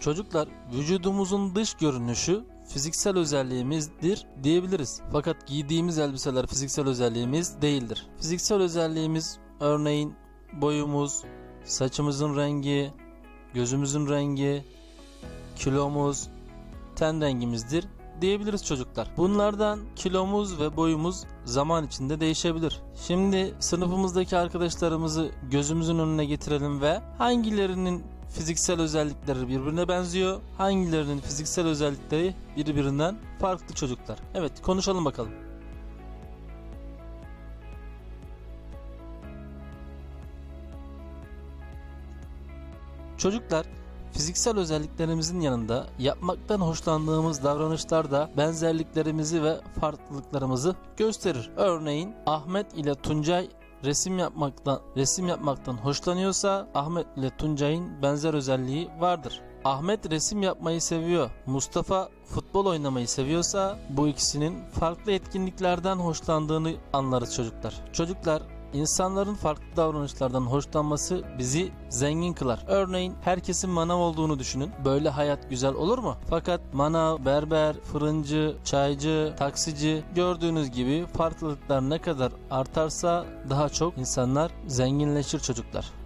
Çocuklar vücudumuzun dış görünüşü fiziksel özelliğimizdir diyebiliriz. Fakat giydiğimiz elbiseler fiziksel özelliğimiz değildir. Fiziksel özelliğimiz örneğin boyumuz, saçımızın rengi, gözümüzün rengi, kilomuz, ten rengimizdir diyebiliriz çocuklar. Bunlardan kilomuz ve boyumuz zaman içinde değişebilir. Şimdi sınıfımızdaki arkadaşlarımızı gözümüzün önüne getirelim ve hangilerinin fiziksel özellikleri birbirine benziyor, hangilerinin fiziksel özellikleri birbirinden farklı çocuklar. Evet, konuşalım bakalım. Çocuklar Fiziksel özelliklerimizin yanında yapmaktan hoşlandığımız davranışlarda benzerliklerimizi ve farklılıklarımızı gösterir. Örneğin Ahmet ile Tuncay resim yapmaktan resim yapmaktan hoşlanıyorsa Ahmet ile Tuncay'ın benzer özelliği vardır. Ahmet resim yapmayı seviyor. Mustafa futbol oynamayı seviyorsa bu ikisinin farklı etkinliklerden hoşlandığını anlarız çocuklar. Çocuklar İnsanların farklı davranışlardan hoşlanması bizi zengin kılar. Örneğin herkesin manav olduğunu düşünün. Böyle hayat güzel olur mu? Fakat manav, berber, fırıncı, çaycı, taksici gördüğünüz gibi farklılıklar ne kadar artarsa daha çok insanlar zenginleşir çocuklar.